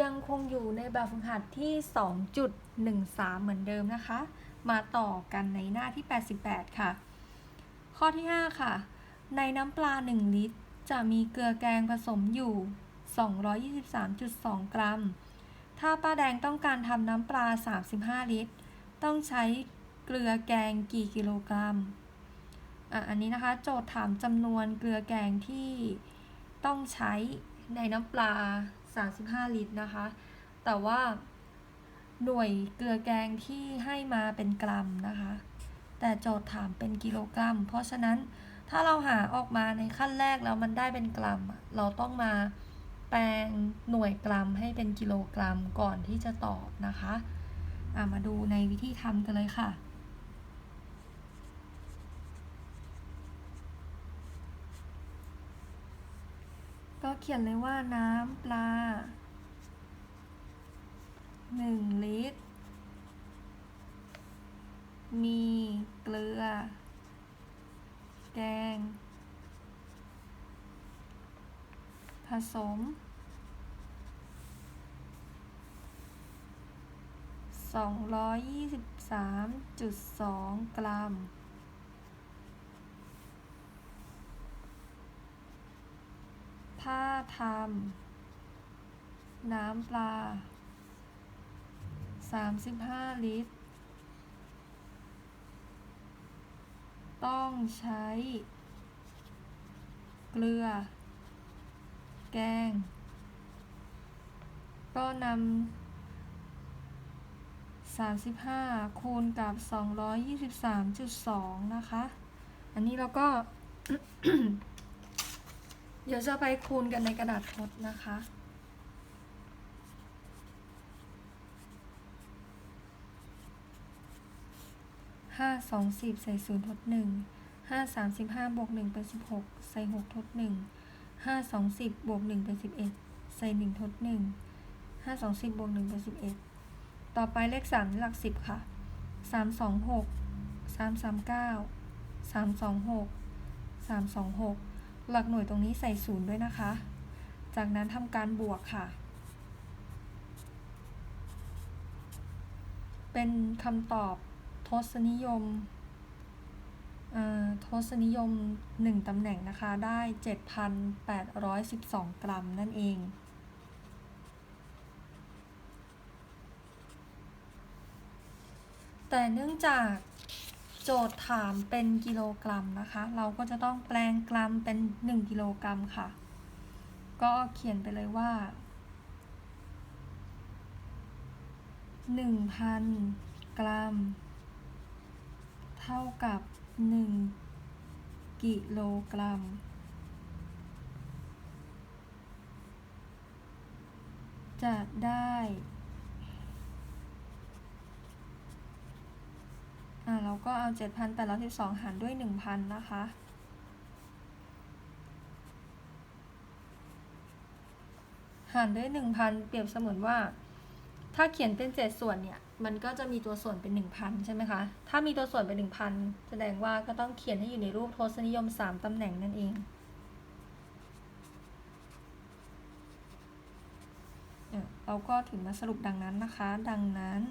ยังคงอยู่ในแบบฝึกหัดที่ 2.13 เหมือนเดิมนะคะ มาต่อกันในหน้าที่ 88 ค่ะ ข้อที่ 5 ค่ะ ในน้ำปลา 1 ลิตร จะมีเกลือแกงผสมอยู่ 223.2 กรัม ถ้าป้าแดงต้องการทำน้ำปลา 35 ลิตร ต้องใช้เกลือแกงกี่กิโลกรัมอะอันนี้นะคะ โจทย์ถามจำนวนเกลือแกงที่ต้องใช้ในน้ำปลา 35 ลิตรนะคะ แต่ว่าหน่วยเกลือแกงที่ให้มาเป็นกรัมนะคะ แต่โจทย์ถามเป็นกิโลกรัม เพราะฉะนั้นถ้าเราหาออกมาในขั้นแรกแล้วมันได้เป็นกรัม เราต้องมาแปลงหน่วยกรัมให้เป็นกิโลกรัมก่อนที่จะตอบนะคะะมาดูในวิธีทำกันเลยค่ะ ขียนเลยว่าน้ำปลา1ลิตร มีเกลือ แกง ผสม223.2กรัม ถ้าทำน้ำปลา 35 ลิตร ต้องใช้ เกลือ แกง ก็นำ35 คูณกับ 223.2 นะคะ อันนี้เราก็ เดี๋ยวจะไปคูณกันในกระดาษทดนะคะ ห้าสองสิบใส่ศูนย์ทดหนึ่ง ห้าสามสิบห้าบวกหนึ่งเป็นสิบหกใส่หกทดหนึ่ง ห้าสองสิบบวกหนึ่งเป็นสิบเอ็ดใส่หนึ่งทดหนึ่ง ห้าสองสิบบวกหนึ่งเป็นสิบเอ็ด ต่อไปเลขสามหลักสิบค่ะ สามสองหก สามสามเก้า สามสองหก สามสองหก หลักหน่วยตรงนี้ใส่ศูนย์ด้วยนะคะ จากนั้นทำการบวกค่ะ เป็นคำตอบทศนิยมทศนิยม 1ตำแหน่งนะคะ ได้ 7,812 กรัมนั่นเอง แต่เนื่องจาก โจทย์ถามเป็นกิโลกรัมนะคะ เราก็จะต้องแปลงกรัมเป็น 1 กิโลกรัมค่ะ ก็เขียนไปเลยว่า 1,000 กรัม เท่ากับ 1 กิโลกรัม จะได้ อ่าเราก็เอา 7,812 หารด้วย 1,000 นะคะ หารด้วย 1,000 เปรียบเสมือนว่า ถ้าเขียนเป็นเศษส่วนเนี่ย มันก็จะมีตัวส่วนเป็น 1,000 ใช่ไหมคะ ถ้ามีตัวส่วนเป็น 1,000 แสดงว่าก็ต้องเขียนให้อยู่ในรูปทศนิยม 3 ตำแหน่งนั่นเองเราก็ถึงมาสรุปดังนั้นนะคะ ดังนั้น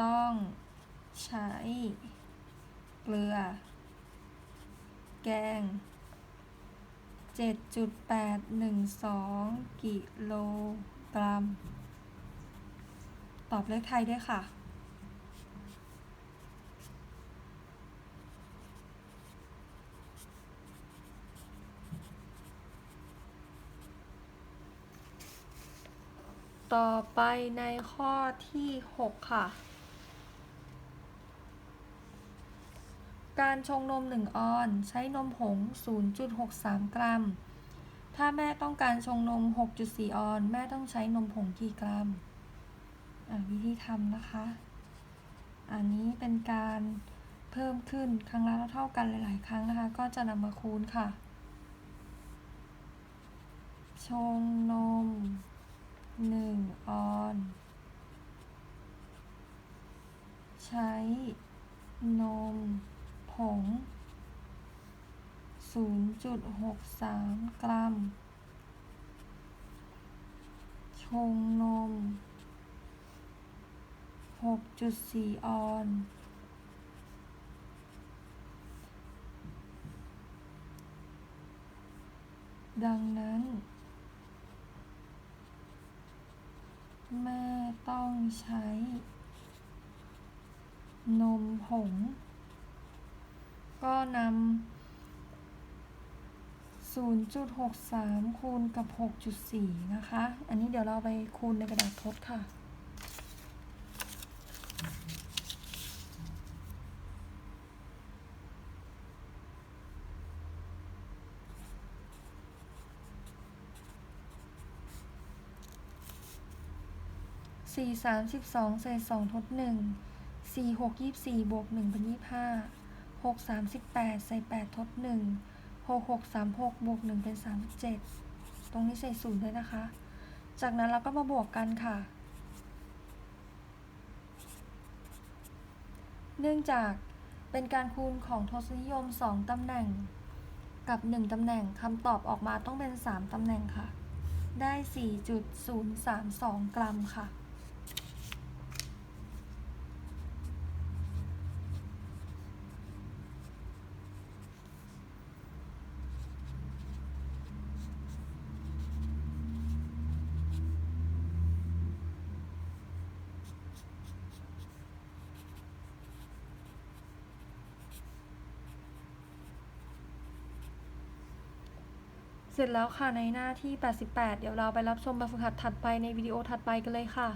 ต้องใช้เกลือ แกง 7.812 กิโลกรัม ตอบเลขไทยด้วยค่ะต่อไปในข้อที่ 6 ค่ะ การชงนม 1 ออน ใช้นมผง 0.63 กรัม ถ้าแม่ต้องการชงนม 6.4 ออน แม่ต้องใช้นมผงกี่กรัมอะวิธีทำนะคะ อันนี้เป็นการเพิ่มขึ้นครั้งละเท่ากันหลาย ๆ ครั้งนะคะ ก็จะนำมาคูณค่ะ ชงนม 1 ออน ใช้นม ง 0.63 กรัม ชงนม 6.4 ออน ดังนั้น แม่ต้องใช้นมผง ก็นำ0.63 คูณกับ 6.4 นะคะ อันนี้เดี๋ยวเราไปคูณในกระดาษทดค่ะ สี่สามสิบสองเศษสองทดหนึ่งสี่หกยี่สี่บวกหนึ่งเป็นยี่ห้า หกสามสิบแปดใส่แปดทดหนึ่งหกหกสามหกบวกหนึ่งเป็นสามเจ็ดตรงนี้ใส่ศูนย์ด้วยนะคะ จากนั้นเราก็มาบวกกันค่ะ เนื่องจากเป็นการคูณของทศนิยม 2 ตำแหน่งกับ 1 ตำแหน่งคำตอบออกมาต้องเป็น 3 ตำแหน่งค่ะ ได้ 4.032 กรัมค่ะ เสร็จแล้วค่ะในหน้าที่ 88 เดี๋ยวเราไปรับชมแบบฝึกหัดถัดไปในวิดีโอถัดไปกันเลยค่ะ